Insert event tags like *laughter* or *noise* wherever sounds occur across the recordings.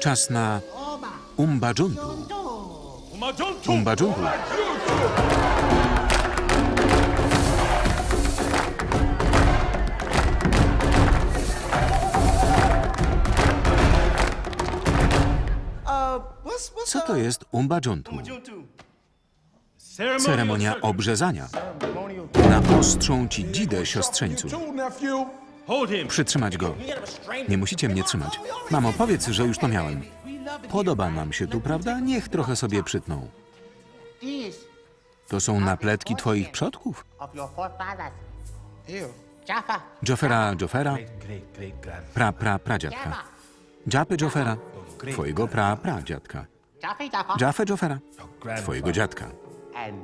Czas na Umbajuntu. Umbajuntu. Co to jest Umbajuntu? Ceremonia obrzezania. Na ostrzął ci dzidę, siostrzeńcu. Przytrzymać go. Nie musicie mnie trzymać. Mamo, powiedz, że już to miałem. Podoba nam się tu, prawda? Niech trochę sobie przytną. To są napletki twoich przodków. Jofera, Jofera, pra, pra, pradziadka. Japy Jofera, twojego pra, pradziadka. Jafę Jofera, twojego dziadka.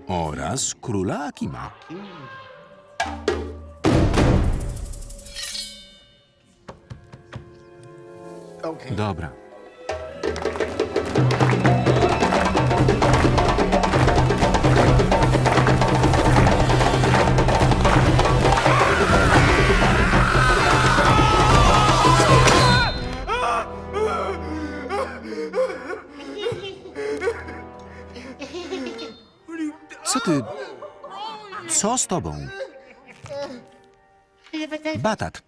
Oraz króla Akima. Dobra. *laughs* Co ty... Co z tobą? Batat.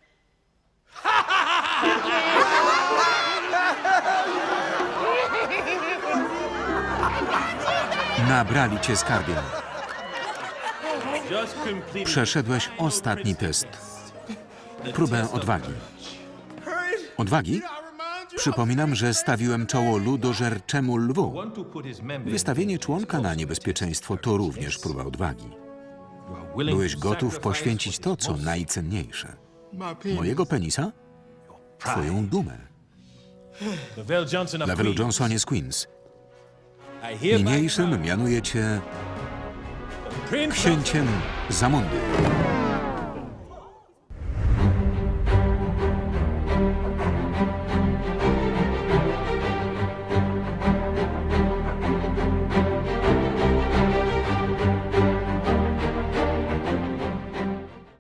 Nabrali cię skarbie. Przeszedłeś ostatni test. Próbę odwagi. Odwagi? Przypominam, że stawiłem czoło ludożerczemu lwu. Wystawienie członka na niebezpieczeństwo to również próba odwagi. Byłeś gotów poświęcić to, co najcenniejsze. Mojego penisa? Twoją dumę. Lavelle Johnson Levelu Queens. Niniejszym mianuję cię księciem Zamundy.